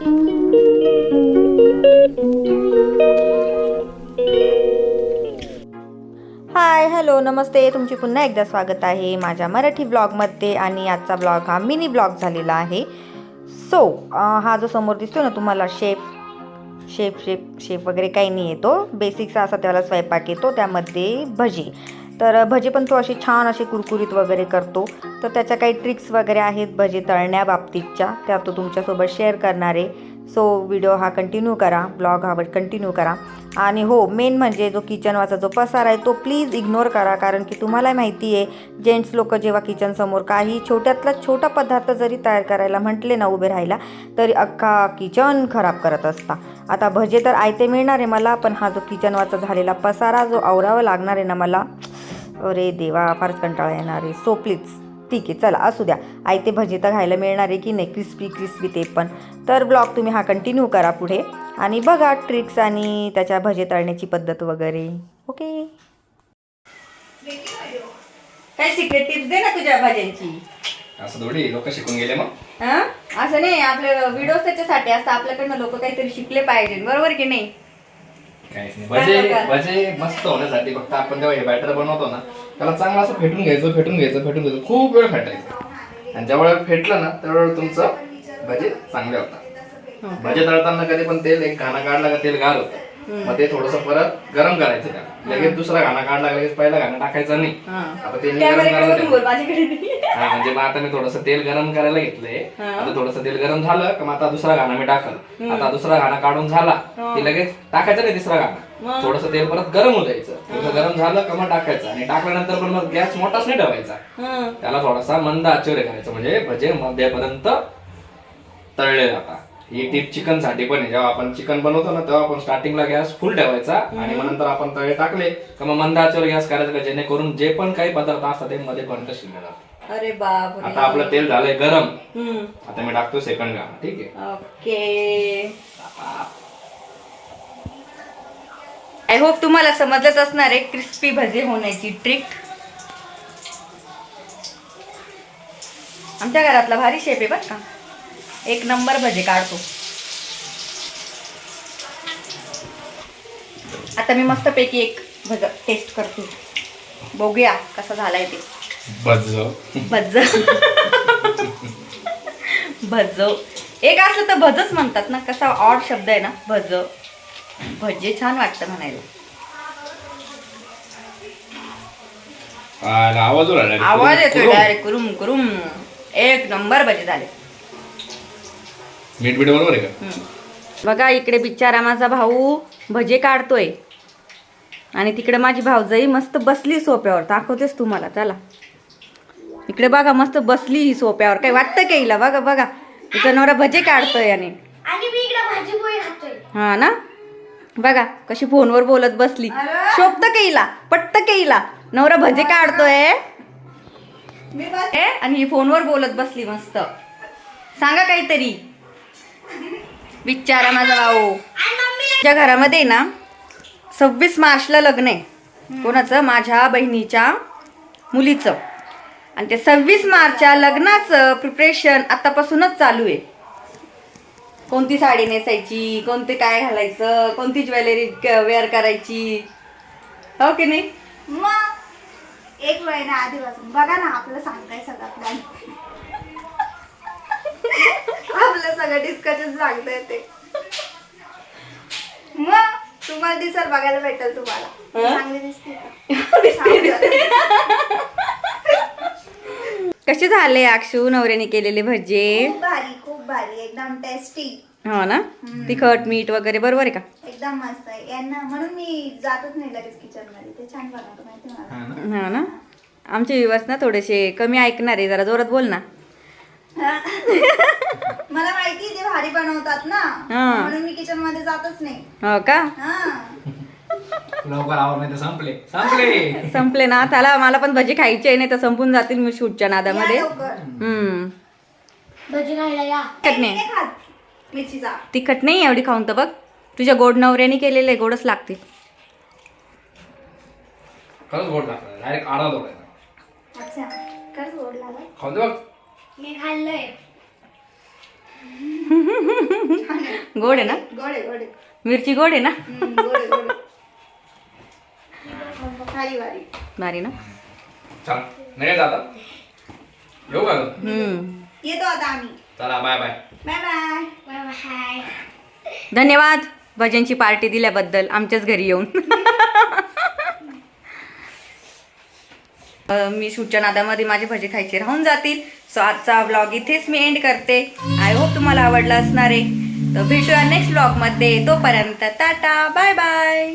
Hi hello नमस्ते. तुमची पुन्हा एकदा स्वागत आहे माझ्या मराठी ब्लॉगमध्ये आणि आजचा ब्लॉग हा मिनी ब्लॉग झालेला आहे. सो हा जो समोर दिसतो ना तुम्हाला शेफ शेप शेप शेप वगैरे काही नाही येतो. बेसिकचा असा त्याला स्वयंपाक येतो त्यामध्ये भजी. तर भजी पण तो अशी छान अशी कुरकुरीत वगैरे करतो. तर त्याच्या काही ट्रिक्स वगैरे आहेत भजी तळण्याबाबतीतच्या त्या तो तुमच्यासोबत शेअर करणार आहे. सो व्हिडिओ हा कंटिन्यू करा. ब्लॉग हा कंटिन्यू करा. आणि हो मेन म्हणजे जो किचनवाचा जो पसार आहे तो प्लीज इग्नोर करा. कारण की तुम्हाला माहिती आहे जेंट्स लोक जेव्हा किचनसमोर काही छोट्यातला छोटा पदार्थ जरी तयार करायला म्हटले ना उभे राहायला तरी अख्खा किचन खराब करत असता. आता भजे तर आयते मिळणार आहे मला पण हा जो किचनवाचा झालेला पसारा जो आवरावा लागणार आहे ना मला अरे देवा फारच कंटाळा येणार आहे. सो प्लीज ठीक आहे चला असू द्या. आयते भजी तर खायला मिळणार आहे की नाही? क्रिस्पी क्रिस्पी ते पण. तर ब्लॉग तुम्ही हा कंटिन्यू करा पुढे. आणि बघा ट्रिक्स आणि त्याच्या भजे तळण्याची पद्धत वगैरे. ओके काय सिक्रेट टिप्स दे ना तुझ्या भाज्यांची. असं थोडी लोक शिकून गेले मग. हा? असं नाही आपले व्हिडिओ त्याच्यासाठी असतं. आपल्याकडनं लोक काहीतरी शिकले पाहिजे. बरोबर की नाही? काहीच नाही. भजे भजे मस्त होण्यासाठी फक्त आपण जेव्हा हे बॅटर बनवतो ना त्याला चांगलं असं फेटून घ्यायचं फेटून घ्यायचं फेटून घ्यायचं. खूप वेळ फेटायचं. आणि जेवढा वेळ फेटलं ना तेवढा तुमचं भजे चांगले होतात. भजे तळताना कधी पण तेल एक घाणा काढला का तेल गार होतं. मग ते थोडस परत गरम करायचं त्याला. लगेच दुसरा घाणा काढला लगेच पहिला घाणा टाकायचा नाही. आता ते गरम करायला माझ्याकडे नाही. हा म्हणजे मग आता मी थोडस तेल गरम करायला घेतलंय. आता थोडस तेल गरम झालं का मग आता दुसरा घाणा मी टाकल. आता दुसरा घाणा काढून झाला की लगेच टाकायचं नाही तिसरा घाणा थोडस तेल परत गरम होऊ द्यायचं थोडस गरम झालं का मग टाकायचं. आणि टाकल्यानंतर पण मग गॅस मोठाच नाही ठेवायचा. त्याला थोडासा मंद आचेवर करायचं. म्हणजे भजे मध्यपर्यंत तळले जातात. ही टीप चिकनसाठी पण आहे. जेव्हा आपण चिकन बनवतो ना तेव्हा आपण स्टार्टिंगला गॅस फुल ठेवायचा आणि मग नंतर आपण तळे टाकले का मग मंद आचेवर गॅस करायचा का? जेणेकरून जे पण काही पदार्थ असतात ते मध्ये पर्यंत शिजणार अरे बाप आता आपलं तेल झालंय गरम. आता मी टाकतो सेकंड घाणा ठीक आहे. ओके. आय होप तुम्हाला समजलंच असणार आहे क्रिस्पी भजे होण्याची ट्रिक आमच्या घरातला भारी शेप आहे बरं का? एक नंबर भजे काढतो. आता मी मस्तपैकी एक भज टेस्ट करते. बघूया कसा झालाय ते. बज भज भज एक असलं तर भजच म्हणतात ना कसा ऑड शब्द आहे ना भज भजे छान वाटतं म्हणायला. आवाज येतोय. डायरेक्ट कुरुम कुरुम. एक नंबर भजे झाले. मीठ बीठ बरोबर आहे का. बघा इकडे बिचारा माझा भाऊ भजे काढतोय. आणि तिकडे माझी भाऊजाई मस्त बसली सोप्यावर. दाखवतेस तुम्हाला चला. इकडे बघा मस्त बसली ही सोप्यावर. काय वाटतं का हिला? बघा बघा. तिचा नवरा भजे काढतोय आणि. आणि मी इकडे भाजी पोळी खातोय. हा ना? बघा कशी फोनवर बोलत बसली. शोभत केला पट्ट केला नवरा भजे काढतोय. आणि ही फोनवर बोलत बसली मस्त. सांगा काहीतरी. विचारा माझा भाऊ. तुझ्या घरामध्ये ना सव्वीस मार्चला लग्न आहे. कोणाचं? माझ्या बहिणीच्या मुलीचं. आणि ते सव्वीस मार्चच्या लग्नाचं प्रिपरेशन आतापासूनच चालू आहे. कोणती साडी नेसायची? कोणते काय घालायचं? कोणती ज्वेलरी वेअर करायची? हो की नाही? मग एक महिना आधीपासून बघा ना आपलं सांगताय सगळं प्लॅन आपलं सगळं डिस्कशन सांगताय ते. मग तुम्हाला दिसल बघायला भेटेल तुम्हाला? चांगली दिसते का? कसे झाले अक्षू नवऱ्याने केलेले भजे? खूप भारी खूप भारी. एकदम टेस्टी हो ना? तिखट मीठ वगैरे बरोबर आहे का? एकदम मस्त आहे. यांना म्हणून मी जातच नाही लगेच किचनमध्ये. ते छान बनवतो माहिती मला. हा? हो ना? आमचे विवास ना थोडेसे कमी ऐकणार आहे जरा जोरात बोल ना. मला माहिती आहे ते भारी बनवतात ना. हा. म्हणून मी किचनमध्ये जातच नाही. हो का? हा. लवकर तर संपले. संपले. संपले ना. त्याला मला पण भजी खायची आहे नाही तर संपून जातील मी शूटच्या नादामध्ये. या लवकर. हम्म. भजी खायला या. तिखट नाही. नाही खात. मिरचीचा. तिखट नाही एवढी खाऊन तर बघ. तुझ्या गोड नवऱ्याने केलेले गोडच लागतील. खरंच गोड लागतं डायरेक्ट आडा अच्छा. खरंच गोड लागत खाऊन दे बघ. मी खाल्लंय. गोड आहे ना? गोडे गोडे मिरची गोड आहे ना? गोडे गोडे भारी ना? छान नाही जाता. येऊ का ग? हम्म. येतो आता आम्ही. चला bye bye bye bye bye bye धन्यवाद. भजनची पार्टी दिल्याबद्दल आमच्याच घरी येऊन. मी शूटच्या नादामध्ये माझे भजे खायचे राहून जातील. सो आजचा ब्लॉग इथेच मी एंड करते. आय होप तुम्हाला आवडला असणार आहे. तर भेटूया नेक्स्ट ब्लॉगमध्ये तोपर्यंत टाटा बाय बाय